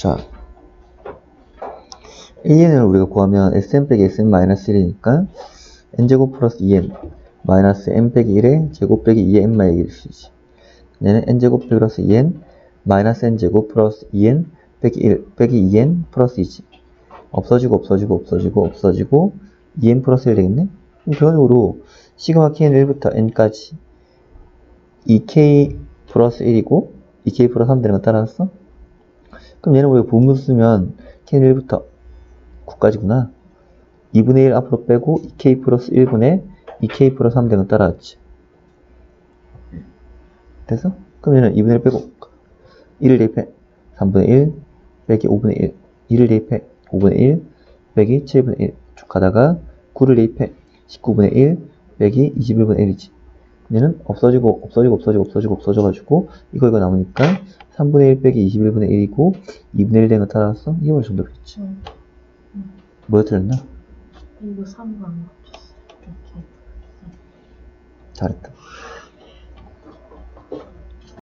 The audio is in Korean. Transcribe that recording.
자, AN을 우리가 구하면 Sn 빼기 Sn 마이너스 1이니까 N제곱 플러스 2N 마이너스 N 빼기 1의 제곱 빼기 2의 N 마이너스 1이지. 얘는 N제곱 플러스 2N 마이너스 N제곱 플러스 2N 빼기 1 빼기 2N 플러스 2지. 없어지고 없어지고 없어지고 없어지고 2N 플러스 1 되겠네? 그럼 결과적으로 시그마 K는 1부터 N까지 2K 플러스 1이고 2K 플러스 3 되는 거 따라왔어? 그럼 얘는 우리가 분무 쓰면 K는 1부터 9까지구나. 2분의 1 앞으로 빼고 2K 플러스 1분의 2K 플러스 3 되는 거 따라왔지. 됐어? 그럼 얘는 2분의 1 빼고 1을 대입해. 3분의 1 빼기 5분의 1. 1을 대입해. 5분의 1 빼기 7분의 1. 쭉 가다가 9를 대입해. 19분의 1 빼기 21분의 1이지. 얘는 없어지고 없어지고 없어지고 없어지고 없어져가지고 이거 이거 남으니까 3분의 1 빼기 21분의 1이고 2분의 1 되는 거 따라왔어? 이게 뭐정답이겠지 응. 뭐가 틀렸나? 이거 3번 맞췄어. 이렇게. 잘했다.